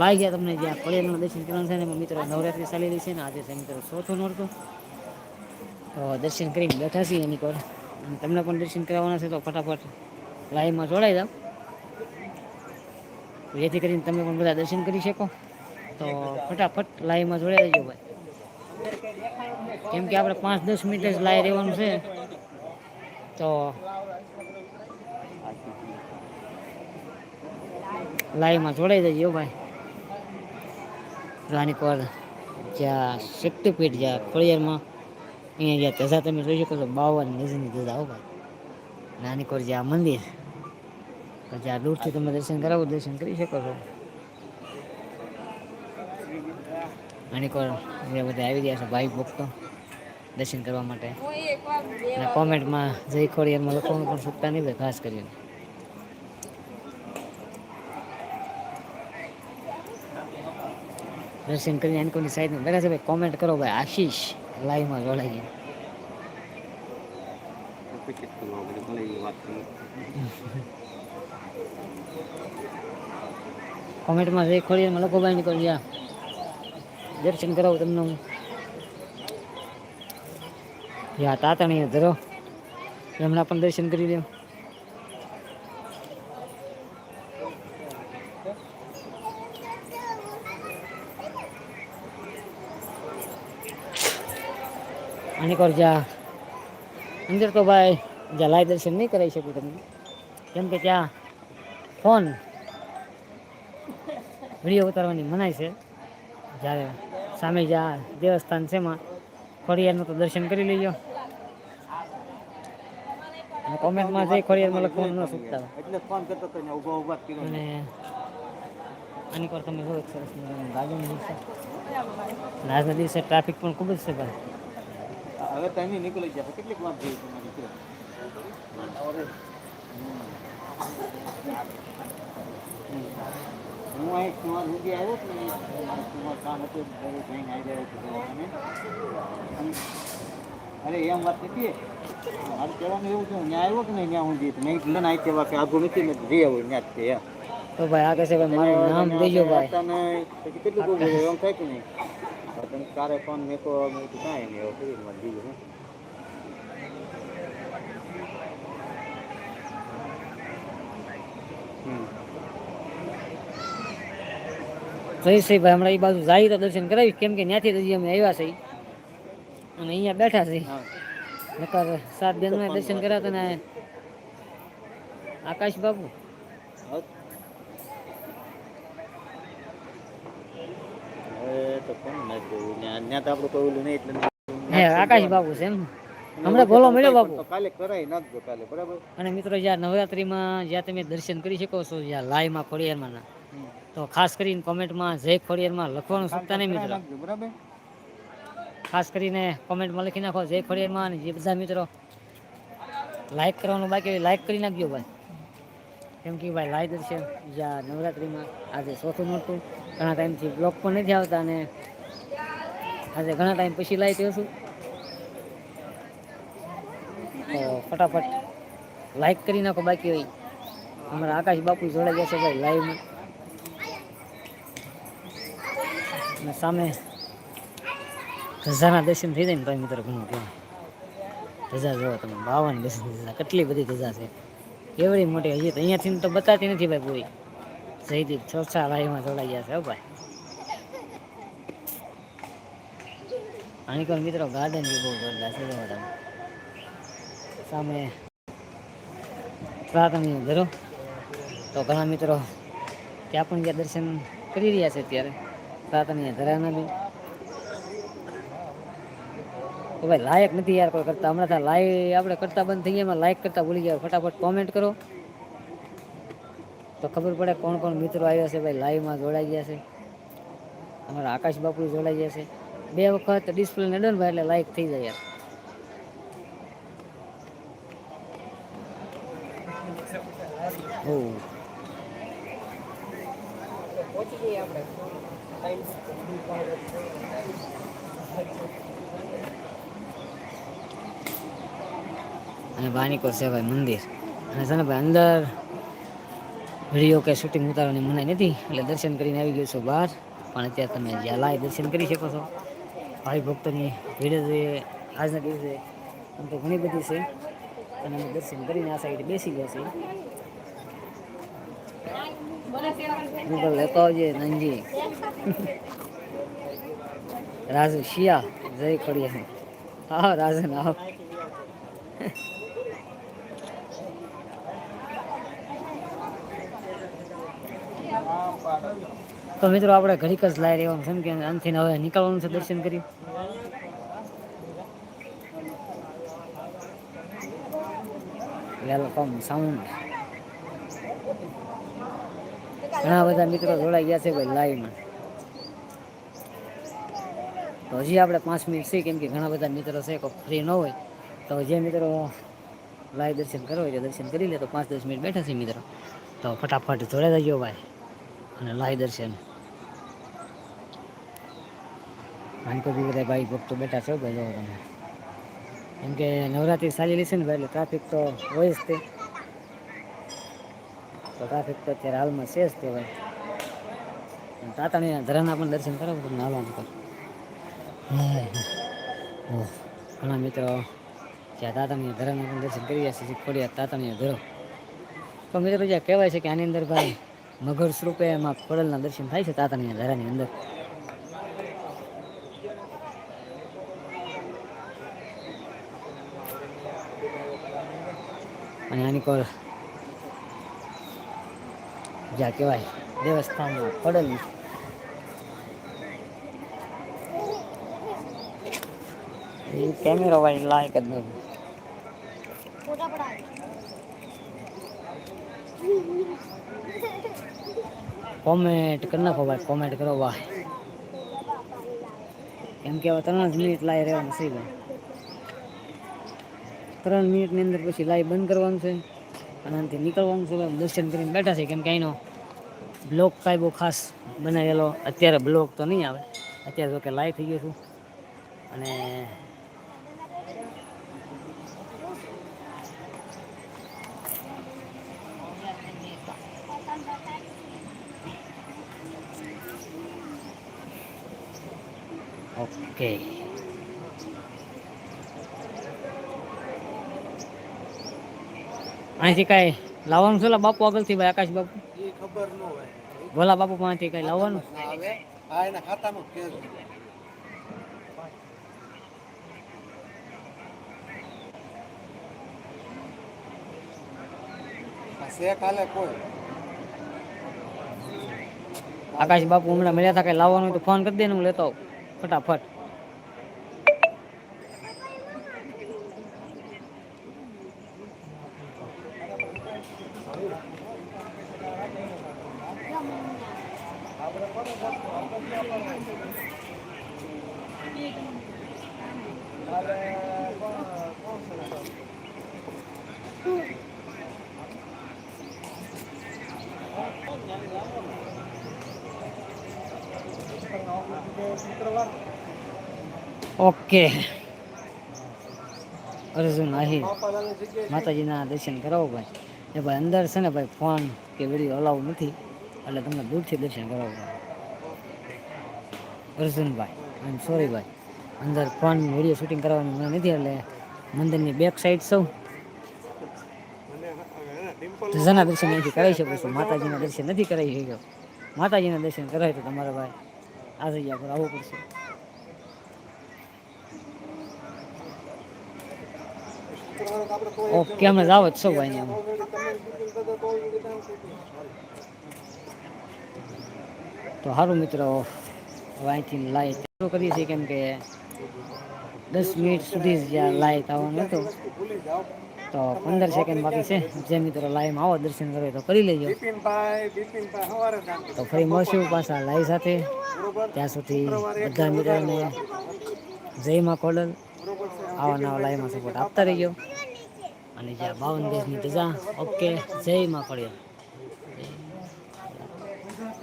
લાઈ ગયા તમને જ્યાં ફળિયામાં દર્શન કરવાનું છે ને મિત્રો નવરાત્રી ચાલી રહી છે ને, આજે મિત્રો ચોથું નોરતું. તો દર્શન કરીને બેઠા છીએ એની પર તમને પણ દર્શન કરાવવાના છે તો ફટાફટ લાઈવમાં જોડાઈ જાઓ. જેથી કરીને તમે પણ બધા દર્શન કરી શકો. તો ફટાફટ લાઈવમાં જોડાઈ દેજો ભાઈ. કેમ કે આપણે પાંચ દસ મિનિટ જ લાઈ રહેવાનું છે. તો લાઈવમાં જોડાઈ દેજો ભાઈ. રાની પર જ્યાં શક્તિપીઠ જ્યાં ખોડિયારમાં અહીંયા જ્યાં તથા તમે જોઈ શકો છો, બાવન નજરની ધજા હો ભાઈ. નાની જ્યાં મંદિર જ્યાં દૂરથી તમે દર્શન કરાવો, દર્શન કરી શકો છો. નાની અહીંયા બધા આવી ગયા છે, ભાઈ ભક્તો, દર્શન કરવા માટે. અને કોમેન્ટમાં જય ખોડિયારમાં લખવાનું પણ ચૂકતા નહીં ખાસ કરીને. દર્શન કરીને એનકોની સાઈડમાં બેઠા છે ભાઈ કોમેન્ટ કરો ભાઈ. આશીષ લાઈવમાં જોડાઈ ગયા. કોમેન્ટમાં રેખોડીએ મને લખો ભાઈ નીકળી ગયા. દર્શન કરાવું તમને હું. યા તાતણી ધરો. એમના પણ દર્શન કરી લ્યો. અને કર જા. અંદર તો ભાઈ જ્યાં લાઈ દર્શન નહીં કરાવી શકું તમને. કેમ કે ત્યાં ફોન વીડિયો ઉતારવાની મનાય છે. જ્યારે સામે જ્યાં દેવસ્થાન છે એમાં ખોડિયારનું તો દર્શન કરી લેજો કોમેન્ટમાં જઈ ખોડિયારમાં લખવાનું ન ચૂકતા એટલે ફોન કરતો તો કર્યો. અને આની પર તમે સરસ મજાનું ગાર્ડન છે. આજના દિવસે ટ્રાફિક પણ ખૂબ જ છે ભાઈ. હવે ટાઈમે નીકળી ગયા કેટલીક વાર થઈ તમારી છે હું અહીં કુમાર સુધી આવ્યો કે નહીં મારે કુમાર કામ હતું ઘરે જઈને આવી જાય છે દવાખાને. અરે એમ વાત નથી મારે કહેવાનું એવું છે હું ત્યાં આવ્યો કે નહીં ત્યાં હું જઈશ મેં કીધું ને અહીં કહેવા કે આગળ નથી મેં જઈ આવું ત્યાં જ છે એમ તો ભાઈ આગળ છે ભાઈ મારું નામ દેજો ભાઈ હતા ને પછી કેટલું બધું એમ થાય કે નહીં મેં તો મેં કીધું કાંઈ નહીં હવે કરી મારે બીજું હું હમ. ભાઈ હમણાં એ બાજુ જાય તો દર્શન કરાવીશ કેમ કે ત્યાંથી હજી અમે આવ્યા છે અને અહીંયા બેઠા છે નકર સાત બેન દર્શન કર્યા હતા ને આકાશ બાબુ તો કોણ ના જોયું ને ત્યાં તો આપણું કોઈ ઓલું નહીં એટલે હે આકાશ બાબુ છે એમ. હમણાં ભોલો મળ્યો બાપુ. કાલે કરાવી નાખજો કાલે બરાબર? અને મિત્રો જ્યાં નવરાત્રિમાં જ્યાં તમે દર્શન કરી શકો છો જ્યાં લાઈવમાં ખોડિયારમાં તો ખાસ કરીને કોમેન્ટમાં જય ખોડિયારમાં લખવાનું ચૂકતા નહીં મિત્રો. બરાબર? ખાસ કરીને કોમેન્ટમાં લખી નાખો જય ખોડિયારમાં અને જે બધા મિત્રો લાઈક કરવાનું બાકી લાઈક કરી નાખજો ભાઈ. કેમ કે ભાઈ લાઈ દર્શન જ્યાં નવરાત્રિમાં આજે ચોથું નહોતું ઘણા ટાઈમથી બ્લોક પણ નથી આવતા અને આજે ઘણા ટાઈમ પછી લાવી થયો છું તો ફટાફટ લાઈક કરી નાખો બાકી હોય. અમારા આકાશ બાપુ જોડાઈ ગયા છે ભાઈ લાઈવમાં અને સામે ધજાના દર્શન થઈ જાય ને ભાઈ મિત્રો ઘણું કહેવાય ધજા જોવો તમે, બાવન દર્શન ધજા કેટલી બધી ધજા છે. એવડી મોટી, હજી તો અહીંયાથી તો બતાતી નથી ભાઈ પૂરી. જયદીપ છ લાઈવમાં જોડાઈ ગયા છે ભાઈ. આની કોઈ મિત્રો ગાર્ડન બી બહુ જોરદાર છે તમે સામે પ્રાર્થના ઘરો તો ઘણા મિત્રો ત્યાં પણ ગયા દર્શન કરી રહ્યા છે અત્યારે. પ્રાર્થના ધરાના બી. તો ભાઈ લાયક નથી યાર કોઈ કરતા. હમણાં ત્યાં લાઈવ આપણે કરતા બંધ થઈ ગયા. એમાં લાઈક કરતા ભૂલી ગયા ફટાફટ કોમેન્ટ કરો. તો ખબર પડે કોણ કોણ મિત્રો આવ્યા છે. ભાઈ લાઈવમાં જોડાઈ ગયા છે. અમારા આકાશ બાપુ જોડાઈ ગયા છે. બે વખત ડિસ્પ્લે નડે ને એટલે લાઈક થઈ જાય યાર અને બાનીકોર છે ભાઈ મંદિર. અને છે ને ભાઈ અંદર વીડિયો કે શૂટિંગ ઉતારવાની મનાઈ નથી, એટલે દર્શન કરીને આવી ગયો છું બહાર. પણ અત્યારે તમે જ્યાં લાઈ દર્શન કરી શકો છો. ભાઈ ભક્તોની ભીડ જોઈએ આજના દિવસે આમ તો ઘણી બધી છે. અને અમે દર્શન કરીને આ સાઈડ બેસી ગયા છીએ. ગૂગલ લેતો નંજી રાજુ શિયા, જય ખડિયા હા રાજન આવ. તો મિત્રો આપણે ઘડીક જ લાઈ રહેવાનું છે કે આનથી હવે નીકળવાનું છે દર્શન કરી. વેલકમ સાઉન્ડ ઘણા બધા મિત્રો જોડાઈ ગયા છે ભાઈ લાઈવમાં તો હજી આપણે પાંચ મિનિટ છે કેમ કે ઘણા બધા મિત્રો છે, કોઈ ફ્રી ન હોય. તો જે મિત્રો લાઈવ દર્શન કરવા હોય તો દર્શન કરી લે. તો પાંચ દસ મિનિટ બેઠા છે મિત્રો. તો ફટાફટ જોડે જજો ભાઈ. અને લાઈવ દર્શન. માનકો બી બધા ભાઈ ભક્તો બેઠા છો ભાઈ જો તમે. કેમ કે નવરાત્રિ ચાલી લેશે ને ભાઈ એટલે ટ્રાફિક તો હોય જ તે. તો ટ્રાફિક તો અત્યારે હાલમાં છે જ તે ભાઈ. અને તાતાણીના ધરાના પણ દર્શન કરો તમને હાલવાનું કર ઘણા મિત્રો જ્યાં તાતાણી ધરાના પણ દર્શન કરી રહ્યા છે ખોડિયા તાતાણીના ધરો. તો મિત્રો, જ્યાં કહેવાય છે કે આની અંદર ભાઈ મગર સ્વરૂપે એમાં ખોડલના દર્શન થાય છે તાતાણીના ધરાની અંદર. અને આની કોર જ્યાં કહેવાય, દેવસ્થાનમાં પડલ. કેમેરો વાળી લાયક જ નહીં કોમેન્ટ કરી નાખો ભાઈ કોમેન્ટ કરો ભાઈ કેમ કે હવે ત્રણ જ મિનિટ લાઈ રહેવાનું છે ભાઈ. ત્રણ મિનિટની અંદર પછી લાઈવ બંધ કરવાનું છે અને અંતે નીકળવાનું છે દર્શન કરીને બેઠા છે કેમ કે અહીંનો બ્લોક કાંઈ બહુ ખાસ બનાવેલો. અત્યારે બ્લોક તો નહીં આવે. અત્યારે તો કે લાઈવ થઈ ગયો છું. અને ઓકે અહીંથી કાંઈ લાવવાનું છે બાપુ આગળથી ભાઈ આકાશ બાપુ ખબર ન હોય. ભોલા બાપુ પાસેથી કઈ લાવવાનું? આવે. એના કોઈ. આકાશ બાપુ હમણાં મળ્યા હતા કઈ લાવવાનું તો ફોન કરી દે હું લેતો આવું. ફટાફટ. ઓકે. અર્જુન આહિર માતાજીના દર્શન કરાવો ભાઈ. એ ભાઈ અંદર છે ને ભાઈ ફોન કે વીડિયો અલાઉ નથી. એટલે તમને દૂરથી દર્શન કરાવવું પડે અર્જુનભાઈ આઈ સોરી ભાઈ. અંદર ફોન વીડિયો શૂટિંગ કરવાનું મને નથી એટલે મંદિરની બેક સાઈડ સૌ. ધજાના દર્શન અહીંથી કરાવી શકો છો? માતાજીના દર્શન નથી કરાવી શક્યો. માતાજીના દર્શન કરાય તો તમારે ભાઈ આ જગ્યા પર આવવું પડશે. ઓકે અમે જાવ જ છો ભાઈ એમ તો સારું મિત્રો, હવે અહીંથી લાઈટ ચાલુ કરીએ છીએ કેમ કે દસ મિનિટ સુધી જ્યાં લાઈટ આવવાનું હતું, તો પંદર સેકન્ડ બાકી છે. જે મિત્રો લાઈવમાં આવો, દર્શન કરો તો કરી લેજો. તો ફરી મળશું પાછા લાઈવ સાથે. ત્યાં સુધી બધા મિત્રોને જય માં કોડલ આવા નવા લાઈવમાં સપોર્ટ આપતા રહીજો. અને જ્યાં બાવન દેશની ધજા ઓકે જય માં